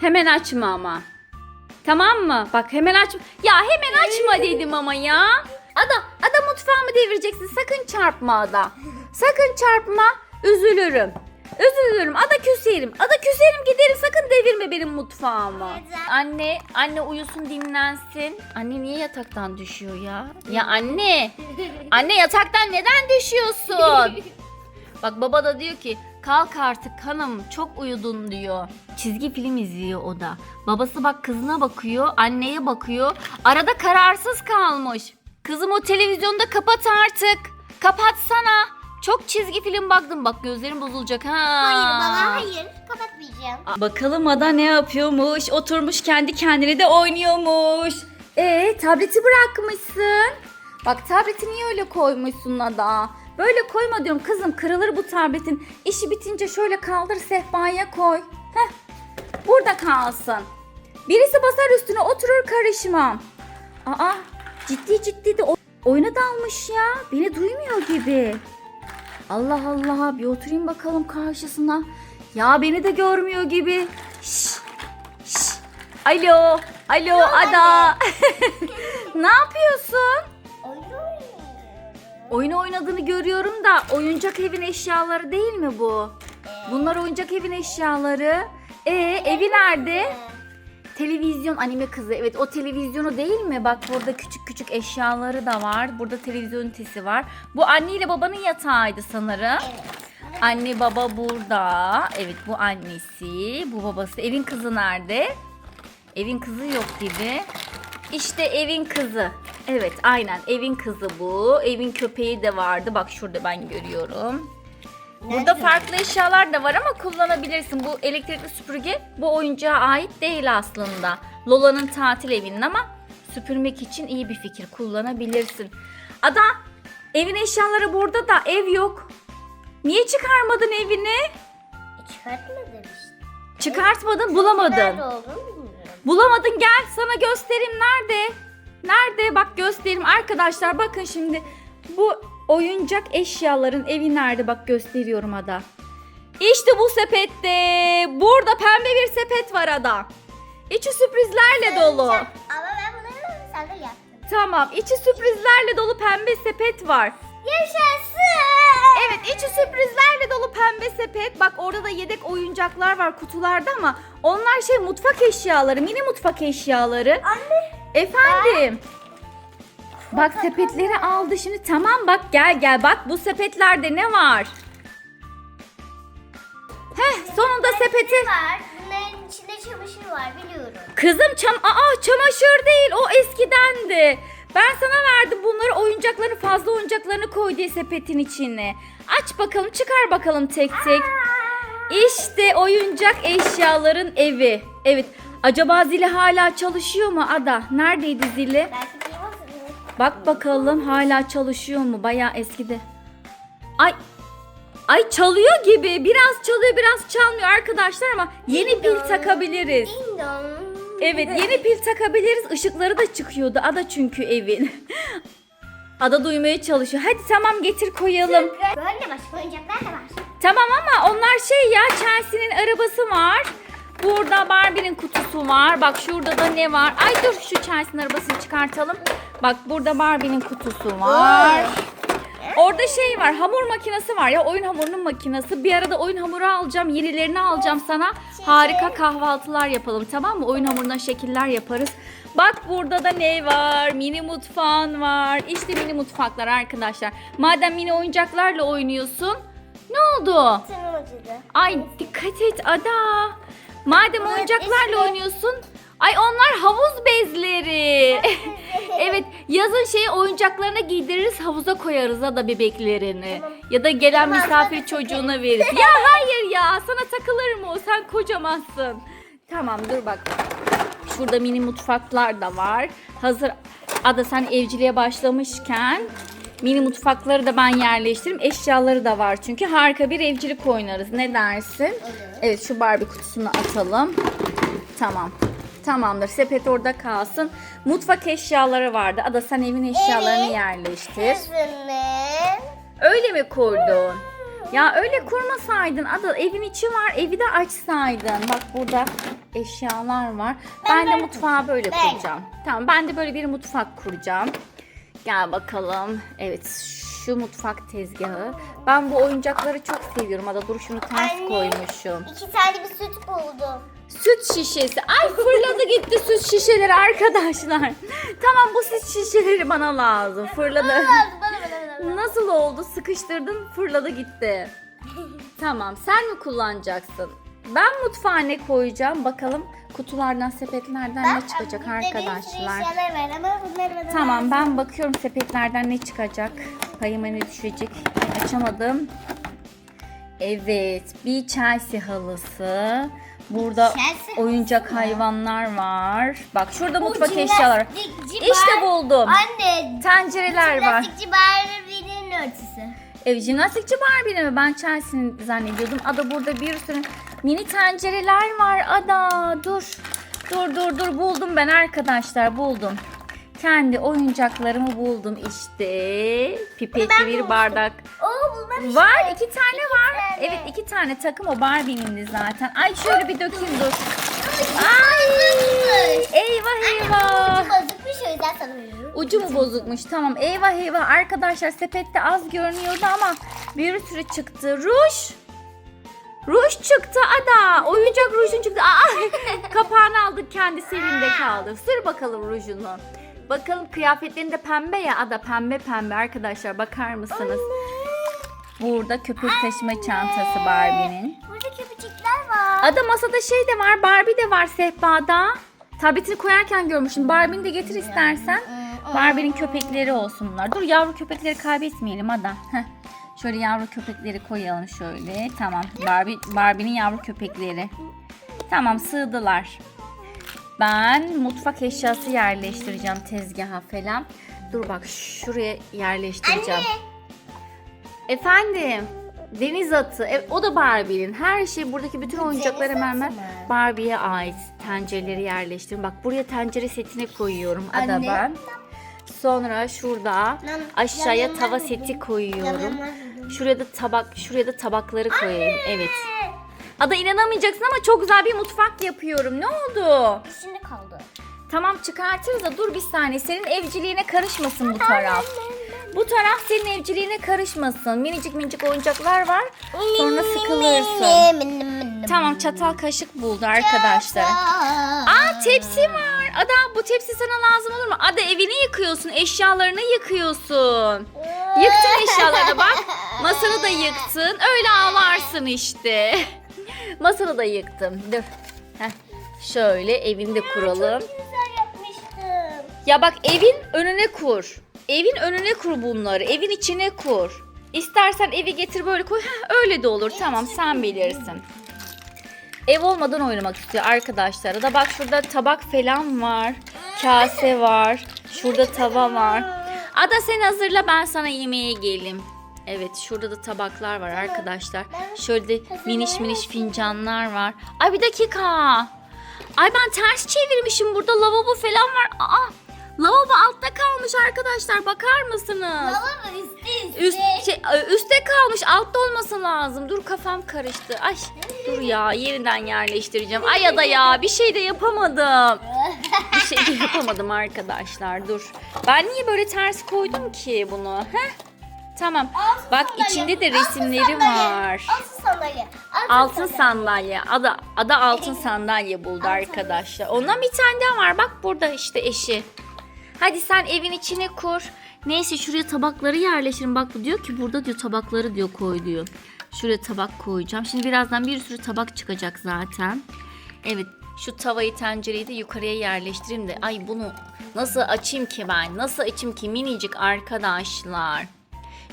Hemen açma ama. Tamam mı? Bak hemen aç. Ya hemen açma dedim ama ya. Ada, ada mutfağımı devireceksin. Sakın çarpma ada. Sakın çarpma. Üzülürüm. Üzülürüm. Ada küserim. Ada küserim giderim. Sakın devirme benim mutfağımı. Anne, anne uyusun dinlensin. Anne niye yataktan düşüyor ya? Ya anne. Anne yataktan neden düşüyorsun? Bak baba da diyor ki kalk artık hanım çok uyudun diyor. Çizgi film izliyor o da. Babası bak kızına bakıyor, anneye bakıyor. Arada kararsız kalmış. Kızım o televizyonu da kapat artık. Kapatsana. Çok çizgi film baktım. Bak gözlerim bozulacak ha. Hayır baba hayır. Kapatmayacağım. Bakalım Ada ne yapıyormuş? Oturmuş kendi kendine de oynuyormuş. Ee tableti bırakmışsın. Bak tableti niye öyle koymuşsun Ada? Böyle koyma diyorum kızım kırılır bu tabletin. İşi bitince şöyle kaldır sehpaya koy. Heh. Burada kalsın. Birisi basar üstüne oturur karışmam. Aa ciddi ciddi de oyuna dalmış ya. Beni duymuyor gibi. Allah Allah bir oturayım bakalım karşısına. Ya beni de görmüyor gibi. Şş, şş. Alo, alo Ada. ne yapıyorsun? Oyun oynadığını görüyorum da oyuncak evin eşyaları değil mi bu? Bunlar oyuncak evin eşyaları. E evi nerede? Televizyon anime kızı. Evet o televizyonu değil mi? Bak burada küçük küçük eşyaları da var. Burada televizyon ünitesi var. Bu anne ile babanın yatağıydı sanırım. Anne baba burada. Evet bu annesi, bu babası. Evin kızı nerede? Evin kızı yok gibi. İşte evin kızı. Evet aynen evin kızı bu. Evin köpeği de vardı. Bak şurada ben görüyorum. Burada Nerede? farklı eşyalar da var ama kullanabilirsin. Bu elektrikli süpürge bu oyuncağa ait değil aslında. Lola'nın tatil evinin ama süpürmek için iyi bir fikir. Kullanabilirsin. Ada evin eşyaları burada da ev yok. Niye çıkarmadın evini? Çıkartmadım işte. Çıkartmadın, bulamadın. Nerede olduğunu bilmiyorum. Bulamadın gel sana göstereyim nerede? Nerede? Bak göstereyim arkadaşlar bakın şimdi. Bu oyuncak eşyaların evi nerede? Bak gösteriyorum Ada. İşte bu sepette. Burada pembe bir sepet var Ada. İçi sürprizlerle dolu. Ama ben bunları sen de yaptın. Tamam, içi sürprizlerle dolu pembe sepet var. Yaşasın. Evet, içi sürprizlerle dolu pembe sepet. Bak orada da yedek oyuncaklar var kutularda ama onlar şey mutfak eşyaları, mini mutfak eşyaları. Anne. Efendim. Bak sepetleri aldı şimdi. Tamam bak gel gel bak bu sepetlerde ne var? Heh sonunda sepeti. Var? Bunların içinde çamaşır var biliyorum. Kızım çam Aa çamaşır değil o eskidendi. Ben sana verdim bunları oyuncaklarını fazla oyuncaklarını koy diye sepetin içine. Aç bakalım çıkar bakalım tek tek. İşte oyuncak eşyaların evi. Evet acaba zili hala çalışıyor mu Ada? Neredeydi zili? Bak bakalım hala çalışıyor mu? Bayağı eskide. Ay Ay çalıyor gibi. Biraz çalıyor, biraz çalmıyor arkadaşlar ama yeni pil takabiliriz. Ding dong. Evet, yeni pil takabiliriz. Işıkları da çıkıyordu. Ada çünkü evin. Ada duymaya çalışıyor. Hadi tamam getir koyalım. Böyle başka oyuncaklar da var. Tamam ama onlar şey ya Chelsea'nin arabası var. Burada Barbie'nin kutusu var. Bak şurada da ne var? Ay dur şu Chelsea'nin arabasını çıkartalım. Bak burada Barbie'nin kutusu var. Orada şey var hamur makinesi var ya oyun hamurunun makinesi. Bir arada oyun hamuru alacağım yenilerini alacağım sana. Harika kahvaltılar yapalım tamam mı? Oyun hamurundan şekiller yaparız. Bak burada da ne var? Mini mutfağın var. İşte mini mutfaklar arkadaşlar. Madem mini oyuncaklarla oynuyorsun. Ne oldu? Canım acıdı. Ay dikkat et Ada. Madem Evet, oyuncaklarla eski. oynuyorsun. Ay onlar havuz bezleri. evet yazın şeyi oyuncaklarına giydiririz havuza koyarız Ada bebeklerini. Tamam. Ya da gelen Tamam, misafir çocuğuna veririz. ya hayır ya sana takılır mı o sen kocamansın. Tamam dur bak. Şurada mini mutfaklar da var. Hazır Ada sen evciliğe başlamışken mini mutfakları da ben yerleştiririm. Eşyaları da var çünkü harika bir evcilik oynarız. Ne dersin? Evet şu Barbie kutusunu atalım. Tamam. Tamamdır. Sepet orada kalsın. Mutfak eşyaları vardı. Ada sen evin eşyalarını Evet. yerleştir. Kızının. Öyle mi kurdun? Ya öyle kurmasaydın Ada evin içi var evi de açsaydın. Bak burada eşyalar var. Ben Ben, de mutfağı böyle Ben. kuracağım. Tamam ben de böyle bir mutfak kuracağım. Gel bakalım. Evet şu mutfak tezgahı. Ben bu oyuncakları çok seviyorum. Ada dur şunu ters Anne. koymuşum. İki tane bir süt buldum. Süt şişesi. Ay fırladı gitti süt şişeleri arkadaşlar. Tamam bu süt şişeleri bana lazım. Fırladı. Nasıl oldu? Sıkıştırdın fırladı gitti. Tamam sen mi kullanacaksın? Ben mutfağa ne koyacağım? Bakalım kutulardan sepetlerden ne çıkacak arkadaşlar. eşyalar var ama bunları bana Tamam ben bakıyorum sepetlerden ne çıkacak. Payıma ne düşecek. Açamadım. Evet bir Chelsea halısı. Burada Chelsea oyuncak hayvanlar var. Bak şurada mutfak eşyaları. İşte buldum. Anne. Tencereler var. Jimnastikçi Barbie'nin örtüsü. Evet jimnastikçi Barbie'de mi? Ben Chelsea'nin zannediyordum. Ada burada bir sürü mini tencereler var. Ada dur. Dur dur dur buldum ben arkadaşlar buldum. Kendi oyuncaklarımı buldum işte. Pipetli Ben bir bardak. Oo işte. Var iki tane var. tane. Evet iki tane takım o Barbie'nin zaten. Ay şöyle bir dökeyim dur. Ay eyvah eyvah. Ucu bozukmuş o yüzden sana. Ucu mu bozukmuş? Tamam. Eyvah eyvah. Arkadaşlar sepette az görünüyordu ama bir sürü çıktı. Ruj. Ruj çıktı ada. Oyuncak rujun çıktı. Aa, kapağını aldık kendisi elinde kaldı. Sür bakalım rujunu. Bakalım kıyafetlerinde pembe ya ada pembe pembe arkadaşlar bakar mısınız? Burada köpük taşıma çantası Barbie'nin. Burada köpücükler var. Ada masada şey de var Barbie de var sehpada. Tabletini koyarken görmüştüm. Barbie'ni de getir istersen. Barbie'nin köpekleri olsun bunlar. Dur yavru köpekleri kaybetmeyelim Ada. Heh. Şöyle yavru köpekleri koyalım şöyle. Tamam. Barbie Barbie'nin yavru köpekleri. Tamam sığdılar. Ben mutfak eşyası yerleştireceğim tezgaha falan. Dur bak şuraya yerleştireceğim. Anne. Efendim. Deniz atı. E, o da Barbie'nin. Her şey buradaki bütün oyuncaklar hemen hemen? Barbie'ye ait. Tencereleri yerleştirin. Bak buraya tencere setine koyuyorum ada Anne. ben. Sonra şurada aşağıya tava seti koyuyorum. Şuraya da tabak, şuraya da tabakları koyayım. Evet. Ada inanamayacaksın ama çok güzel bir mutfak yapıyorum. Ne oldu? İçinde kaldı. Tamam çıkartırız da dur bir saniye. Senin evciliğine karışmasın bu taraf. Bu taraf senin evciliğine karışmasın. Minicik minicik oyuncaklar var. Sonra sıkılırsın. Tamam çatal kaşık buldu arkadaşlar. Aa tepsi var. Ada bu tepsi sana lazım olur mu? Ada evini yıkıyorsun, eşyalarını yıkıyorsun. Yıktın eşyalarını bak. Masanı da yıktın. Öyle ağlarsın işte. Masanı da yıktım. Dur. Heh. Şöyle evini de kuralım. Çok güzel yapmıştım. Ya bak evin önüne kur. Evin önüne kur bunları. Evin içine kur. İstersen evi getir böyle koy. Heh, öyle de olur. Tamam sen bilirsin. Ev olmadan oynamak istiyor arkadaşlar. Da bak şurada tabak falan var. Kase var. Şurada tava var. Ada sen hazırla ben sana yemeğe geleyim. Evet şurada da tabaklar var arkadaşlar. Şöyle de miniş miniş fincanlar var. Ay bir dakika. Ay ben ters çevirmişim. Burada lavabo falan var. Aa, lavabo altta kalmış arkadaşlar. Bakar mısınız? Baba üstü üstü. Üst, şey, e, üstte kalmış. Altta olması lazım. Dur kafam karıştı. Ay dur ya yeniden yerleştireceğim. Ay ya da ya bir şey de yapamadım. Bir şey de yapamadım arkadaşlar. Dur. Ben niye böyle ters koydum ki bunu? Heh. Tamam. Altın Bak sandalye, içinde de altın resimleri sandalye, var. Altın sandalye. Altın sandalye. Ada, ada altın sandalye buldu arkadaşlar. Ondan bir tane daha var. Bak burada işte eşi. Hadi sen evin içine kur. Neyse şuraya tabakları yerleştirin. Bak bu diyor ki burada diyor tabakları diyor koy diyor. Şuraya tabak koyacağım. Şimdi birazdan bir sürü tabak çıkacak zaten. Evet şu tavayı tencereyi de yukarıya yerleştireyim de. Ay bunu nasıl açayım ki ben? Nasıl açayım ki minicik arkadaşlar.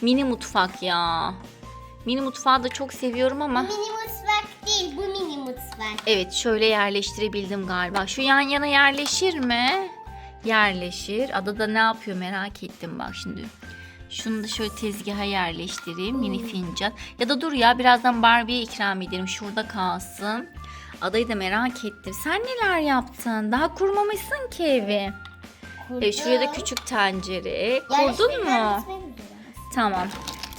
Mini mutfak ya. Mini mutfağı da çok seviyorum ama. Mini mutfak değil bu mini mutfak. Evet şöyle yerleştirebildim galiba. Şu yan yana yerleşir mi? Yerleşir. Ada da ne yapıyor merak ettim bak şimdi. Şunu da şöyle tezgaha yerleştireyim. Mini fincan. Ya da dur ya birazdan Barbie'ye ikram ederim. Şurada kalsın. Adayı da merak ettim. Sen neler yaptın? Daha kurmamışsın ki evi. Evet, şuraya da küçük tencere. Kurdun mu? Tamam.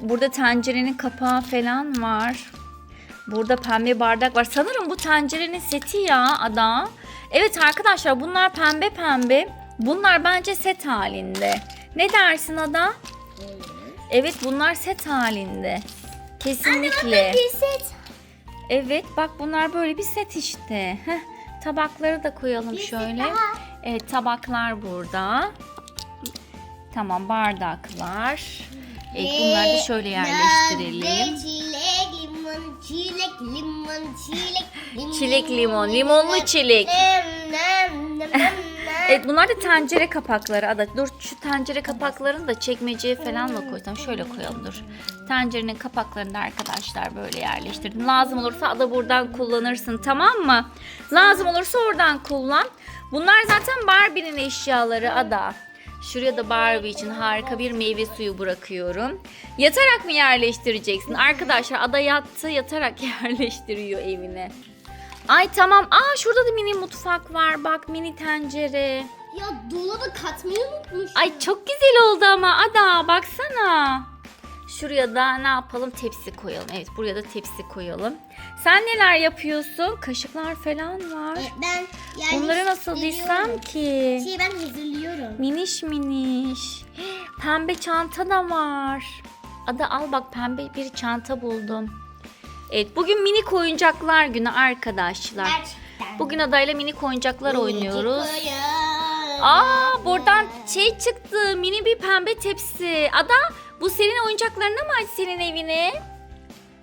Burada tencerenin kapağı falan var. Burada pembe bardak var. Sanırım bu tencerenin seti ya Ada. Evet arkadaşlar bunlar pembe pembe. Bunlar bence set halinde. Ne dersin Ada? Evet bunlar set halinde. Kesinlikle. Bir set. Evet bak bunlar böyle bir set işte. Heh, tabakları da koyalım Bir şöyle. Evet tabaklar burada. Tamam bardaklar. Evet bunları da şöyle yerleştirelim. Çilek, limon, çilek, limon, çilek, limon. Çilek limon, limonlu çilek. Evet bunlar da tencere kapakları. Ada dur şu tencere kapaklarını da çekmeceye falan mı koysam? Şöyle koyalım dur. Tencerenin kapaklarını da arkadaşlar böyle yerleştirdim. Lazım olursa Ada buradan kullanırsın tamam mı? Lazım olursa oradan kullan. Bunlar zaten Barbie'nin eşyaları Ada. Şuraya da Barbie için harika bir meyve suyu bırakıyorum. Yatarak mı yerleştireceksin? Arkadaşlar Ada yattı yatarak yerleştiriyor evine. Ay tamam. Aa şurada da mini mutfak var. Bak mini tencere. Ya dolabı katmayı unutmuş. Ay çok güzel oldu ama Ada baksana. Şuraya da ne yapalım tepsi koyalım. Evet buraya da tepsi koyalım. Sen neler yapıyorsun? Kaşıklar falan var. E, ben yani Bunları nasıl dizsem ki? Şey ben hazırlıyorum. Miniş miniş. Pembe çanta da var. Ada al bak pembe bir çanta buldum. Evet bugün minik oyuncaklar günü arkadaşlar. Gerçekten. Bugün adayla minik oyuncaklar oynuyoruz. Aa buradan şey çıktı mini bir pembe tepsi. Ada bu senin oyuncaklarına mı ait senin evine?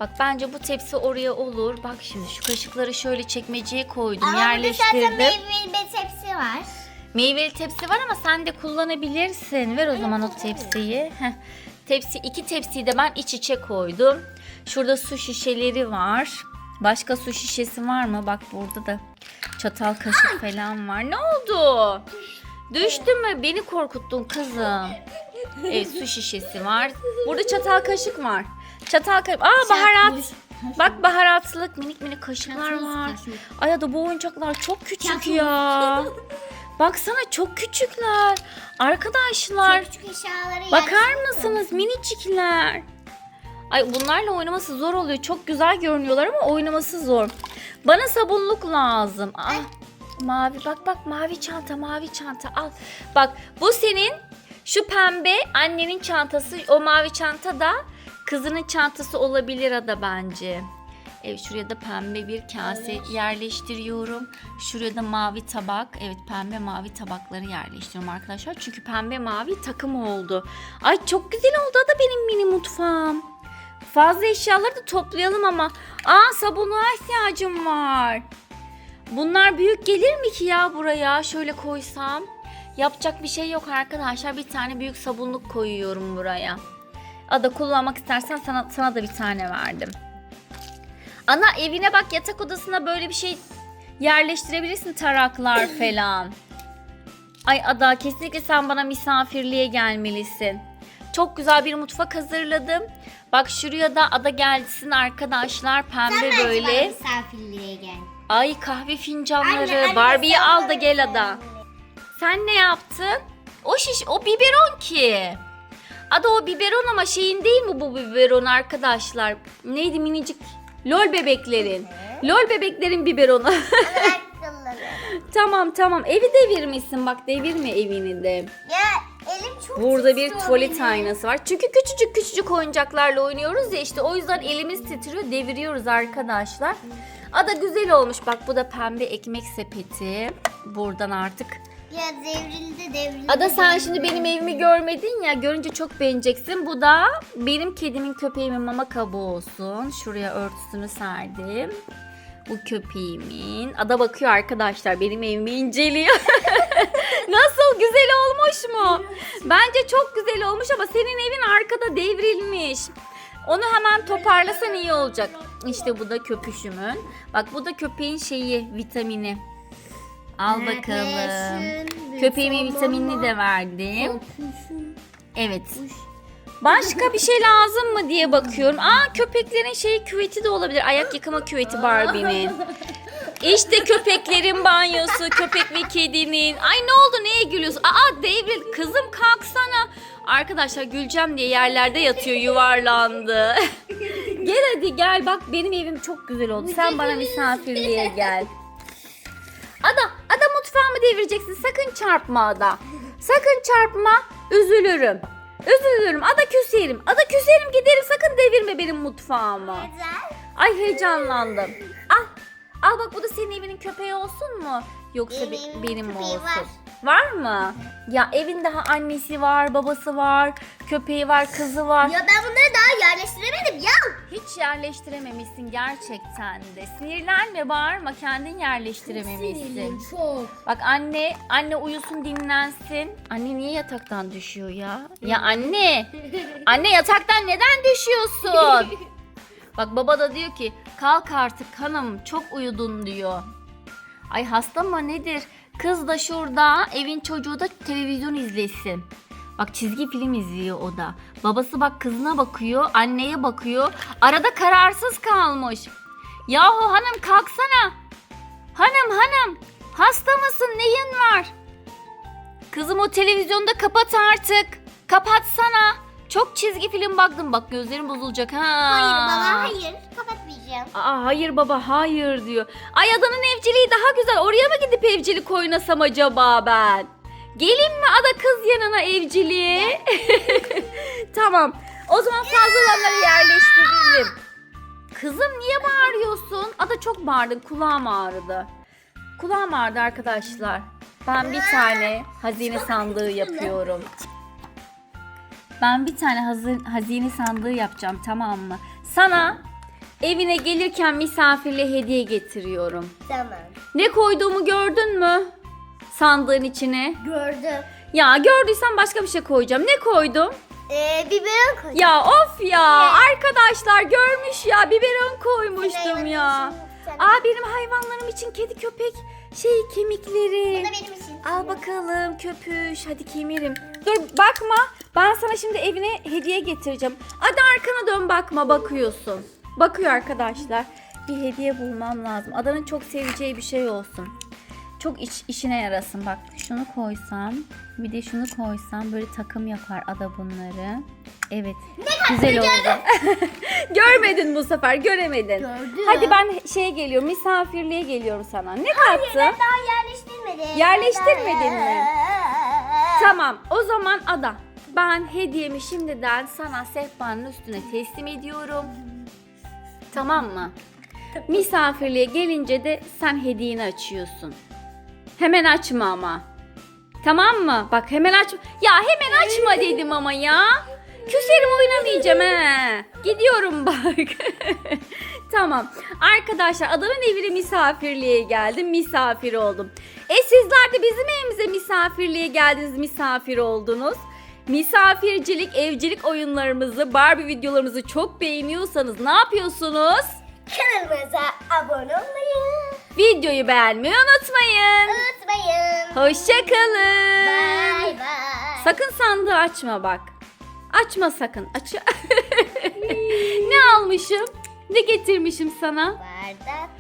Bak bence bu tepsi oraya olur. Bak şimdi şu kaşıkları şöyle çekmeceye koydum Ama yerleştirdim. meyveli bir tepsi var. Meyveli tepsi var ama sen de kullanabilirsin. Ver o zaman o tepsiyi. Heh. Tepsi iki tepsiyi de ben iç içe koydum. Şurada su şişeleri var. Başka su şişesi var mı? Bak burada da çatal kaşık falan var. Ne oldu? Düştün mü? Beni korkuttun kızım. Evet su şişesi var. Burada çatal kaşık var. Çatal kaşık. Aa baharat. Bak baharatlık minik minik kaşıklar var. Ay da bu oyuncaklar çok küçük ya. Baksana çok küçükler. Arkadaşlar Çok küçük bakar mısınız minicikler. Ay bunlarla oynaması zor oluyor. Çok güzel görünüyorlar ama oynaması zor. Bana sabunluk lazım. Aa, mavi bak bak mavi çanta mavi çanta al. Bak bu senin şu pembe annenin çantası o mavi çanta da kızının çantası olabilir ada bence. Evet şuraya da pembe bir kase yerleştiriyorum. Şuraya da mavi tabak. Evet pembe mavi tabakları yerleştiriyorum arkadaşlar. Çünkü pembe mavi takım oldu. Ay çok güzel oldu da benim mini mutfağım. Fazla eşyaları da toplayalım ama. Aa sabunluğa ihtiyacım var. Bunlar büyük gelir mi ki ya buraya? Şöyle koysam. Yapacak bir şey yok arkadaşlar. Bir tane büyük sabunluk koyuyorum buraya. Ada kullanmak istersen sana, sana da bir tane verdim. Ana evine bak yatak odasına böyle bir şey yerleştirebilirsin taraklar falan. Ay Ada kesinlikle sen bana misafirliğe gelmelisin. Çok güzel bir mutfak hazırladım. Bak şuraya da Ada gelsin arkadaşlar pembe Sen böyle. bana misafirliğe gel. Ay kahve fincanları. Barbie'yi sen al da gel Ada. misafirliğe. Sen ne yaptın? O şiş, o biberon ki. Ada o biberon ama şeyin değil mi bu biberon arkadaşlar? Neydi minicik? Lol bebeklerin. Lol bebeklerin biberonu. Tamam tamam. Evi devirmişsin bak devirme evini de. Ya elim çok Burada bir tuvalet benim. aynası var. Çünkü küçücük küçücük oyuncaklarla oynuyoruz ya işte o yüzden elimiz titriyor deviriyoruz arkadaşlar. Ada güzel olmuş bak bu da pembe ekmek sepeti. Buradan artık Ya devrildi devrildi. Ada sen şimdi benim evimi görmedin ya görünce çok beğeneceksin. Bu da benim kedimin köpeğimin mama kabı olsun. Şuraya örtüsünü serdim. Bu köpeğimin. Ada bakıyor arkadaşlar benim evimi inceliyor. Nasıl güzel olmuş mu? Bence çok güzel olmuş ama senin evin arkada devrilmiş. Onu hemen toparlasan iyi olacak. İşte bu da köpüşümün. Bak bu da köpeğin şeyi vitamini. Al bakalım. Köpeğimin vitaminini de verdim. Evet. Başka bir şey lazım mı diye bakıyorum. Aa köpeklerin şey küveti de olabilir. Ayak yıkama küveti Barbie'nin. İşte köpeklerin banyosu, köpek ve kedinin. Ay ne oldu neye gülüyorsun? Aa devril kızım kalksana. Arkadaşlar güleceğim diye yerlerde yatıyor yuvarlandı. Gel hadi gel bak benim evim çok güzel oldu. Sen bana misafirliğe gel. Ada, Ada mutfağımı devireceksin. Sakın çarpma Ada. Sakın çarpma. Üzülürüm. Üzülürüm. Ada küserim. Ada küserim giderim. Sakın devirme benim mutfağımı. Güzel. Ay heyecanlandım. Al. Al bak bu da senin evinin köpeği olsun mu? Yoksa be- Benim mi köpeği olsun? var. Var mı? Ya evin daha annesi var, babası var, köpeği var, kızı var. Ya ben bunları daha yerleştiremedim ya. Hiç yerleştirememişsin gerçekten de. Sinirlenme, bağırma. Kendin yerleştirememişsin. Çok. Bak anne, anne uyusun dinlensin. Anne niye yataktan düşüyor ya? Ya anne, anne yataktan neden düşüyorsun? Bak baba da diyor ki kalk artık hanım çok uyudun diyor. Ay hasta mı nedir? Kız da şurada evin çocuğu da televizyon izlesin. Bak çizgi film izliyor o da. Babası bak kızına bakıyor, anneye bakıyor. Arada kararsız kalmış. Yahu hanım kalksana. Hanım hanım hasta mısın neyin var? Kızım o televizyonda kapat artık. Kapatsana. Çok çizgi film baktım bak gözlerim bozulacak ha. Hayır baba hayır. Kapatmayacağım. Aa, hayır baba hayır diyor. Ay adanın evciliği daha güzel. Oraya mı gidip evcilik oynasam acaba ben? Gelin mi ada kız yanına evciliğe? tamam. O zaman fazla olanları yerleştirelim. Kızım niye bağırıyorsun? Ada çok bağırdın. Kulağım ağrıdı. Kulağım ağrıdı arkadaşlar. Ben bir tane hazine sandığı yapıyorum. Ben bir tane hazır, hazine sandığı yapacağım tamam mı? Sana evine gelirken misafirle hediye getiriyorum. Tamam. Ne koyduğumu gördün mü? Sandığın içine. Gördüm. Ya gördüysen başka bir şey koyacağım. Ne koydum? Ee, biberon koy. Ya of ya arkadaşlar görmüş ya biberon koymuştum ya. Aa benim hayvanlarım için kedi köpek şey kemikleri. Bu da benim için. Al bakalım köpüş hadi kemirim. Dur bakma ben sana şimdi evine hediye getireceğim. Hadi arkana dön bakma bakıyorsun. Bakıyor arkadaşlar. Bir hediye bulmam lazım. Adanın çok seveceği bir şey olsun. Çok iç, işine yarasın bak. Şunu koysam bir de şunu koysam böyle takım yapar ada bunları. Evet. Güzel oldu. Görmedin bu sefer göremedin. Gördüm. Hadi ben şeye geliyorum misafirliğe geliyorum sana. Ne kattın? Daha yerleştirmedim. Yerleştirmedin mi? Tamam o zaman Ada ben hediyemi şimdiden sana sehpanın üstüne teslim ediyorum. Tamam mı? Misafirliğe gelince de sen hediyeni açıyorsun. Hemen açma ama. Tamam mı? Bak hemen aç. Ya hemen açma dedim ama ya. Küserim oynamayacağım he. Gidiyorum bak. tamam. Arkadaşlar adanın evine misafirliğe geldim. Misafir oldum. E sizler de bizim evimize misafirliğe geldiniz. Misafir oldunuz. Misafircilik, evcilik oyunlarımızı, Barbie videolarımızı çok beğeniyorsanız ne yapıyorsunuz? Kanalımıza abone olmayı Videoyu beğenmeyi unutmayın. unutmayın. Hoşçakalın. Bye bye. Sakın sandığı açma bak. Açma sakın. Aç. ne almışım? Ne getirmişim sana? Bardak.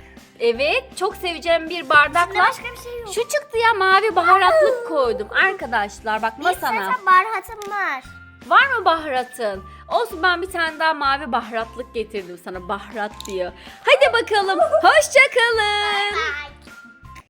Evet, çok seveceğim bir bardakla. başka bir şey yok. Şu çıktı ya mavi baharatlık koydum. Arkadaşlar bak masana. zaten baharatım var. Var mı baharatın? Olsun ben bir tane daha mavi baharatlık getirdim sana. Baharat diyor. Hadi bakalım. Hoşçakalın. Bye.